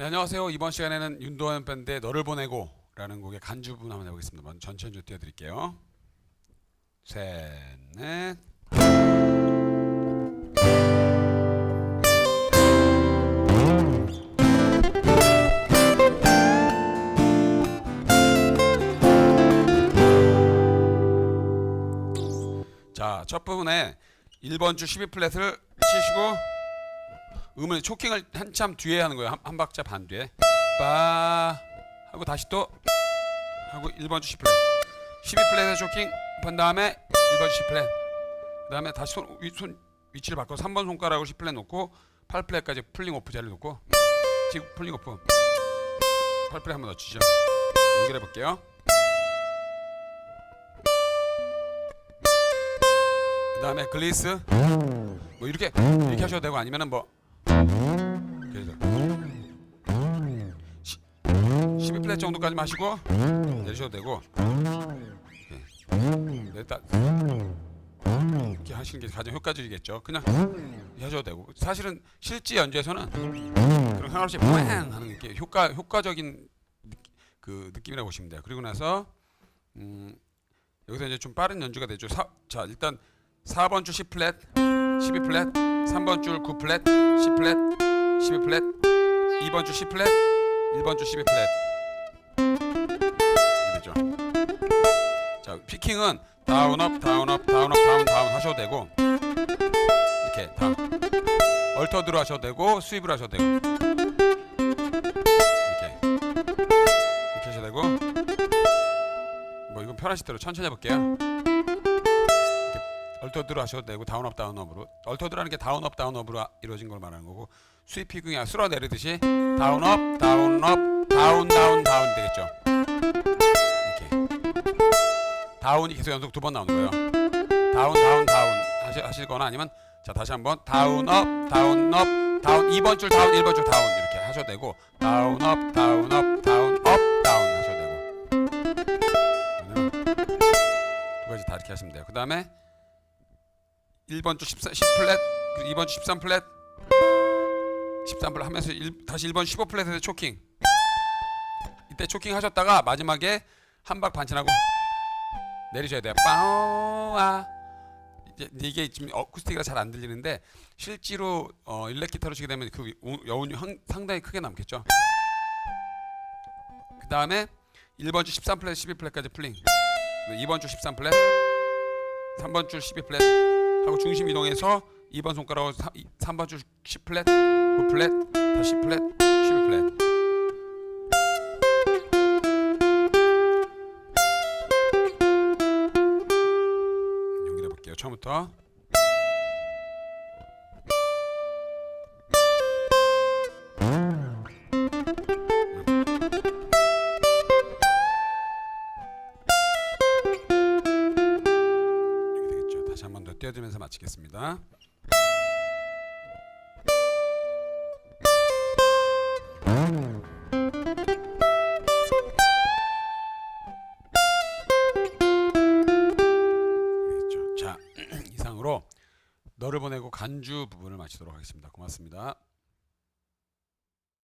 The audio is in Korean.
네, 안녕하세요. 이번 시간에는 윤도현 밴드의 너를 보내고 라는 곡의 간주 부분 한번 해보겠습니다. 먼저 전체 연주 띄워드릴게요. 셋, 넷. 자, 첫 부분에 1번 주 12플랫을 치시고 음을 초킹을 한참 뒤에 하는 거예요. 한, 한 박자 반 뒤에. 빠 하고 다시 또 하고 1번 주 10플랫. 12플랫에 초킹 한 다음에 1번 주 10플랫. 그다음에 다시 손, 위, 손 위치를 바꿔 3번 손가락으로 10플랫 놓고 8플랫까지 풀링 오프 자리를 놓고 지금 풀링 오프 8플랫 한번 더 치죠. 연결해 볼게요. 그 다음에 글리스 뭐 이렇게 이렇게 하셔도 되고 아니면은 뭐 12플랫 정도까지 마시고 내리셔도 되고 이렇게 냈다 이렇게 하시는 게 가장 효과적이겠죠. 그냥 하셔도 되고 사실은 실제 연주에서는 그런 상관없이 꽝 하는 게 효과 효과적인 그 느낌이라고 보시면 돼요. 그리고 나서 음, 여기서 이제 좀 빠른 연주가 되죠. 사, 자 일단 4번 줄 10플랫, 12 플랫, 3번 줄 9 플랫, 10플랫, 12 플랫, 2번 줄 10플랫, 1번 줄 12 플랫. 피킹은 다운 업, 다운 업, 다운 업, 다운 다운 하셔도 되고 이렇게 다 얼터드로 하셔도 되고 스윕으로 하셔도 되고 이렇게 이렇게 하셔도 되고 뭐 이건 편하실 대로 천천히 해볼게요. 얼터드로 하셔도 되고 다운업 다운업으로 얼터드라는 게 다운업 다운업으로 이루어진 걸 말하는 거고 스윕 피킹이 쓸어 내리듯이 다운업 다운업 다운 다운 다운 되겠죠 다운이 계속 연속 두 번 나오는 거예요. 다운 다운 다운 하시, 하실거나 아니면 자 다시 한번 다운 업 다운 업 다운 2번 줄 다운 1번 줄 다운 이렇게 하셔도 되고 다운 업 다운 업 다운 업 다운 하셔도 되고. 두 가지 다 이렇게 하시면 돼요. 그 다음에 1번 주 14, 10플랫, 2번 주 13플랫, 13플랫 하면서 일, 다시 1번 15플랫에서 초킹. 이때 초킹 하셨다가 마지막에 한박 반찬하고 내리셔야 돼요. 빠오아. 이게 지금 어쿠스틱이라 잘 안 들리는데 실제로 어, 일렉 기타로 치게 되면 그 우- 여운이 항- 상당히 크게 남겠죠. 그 다음에 1번 주 13플랫, 12플랫까지 플링. 2번 주 13플랫, 3번 줄 12플랫. 하고 중심 이동해서 2번 손가락으로 3, 번줄 10플랫, 9플랫, 다시 10플랫, 12플랫. 처음부터. 띄워주면서 마치겠습니다. 이상으로 너를 보내고 간주 부분을 마치도록 하겠습니다. 고맙습니다.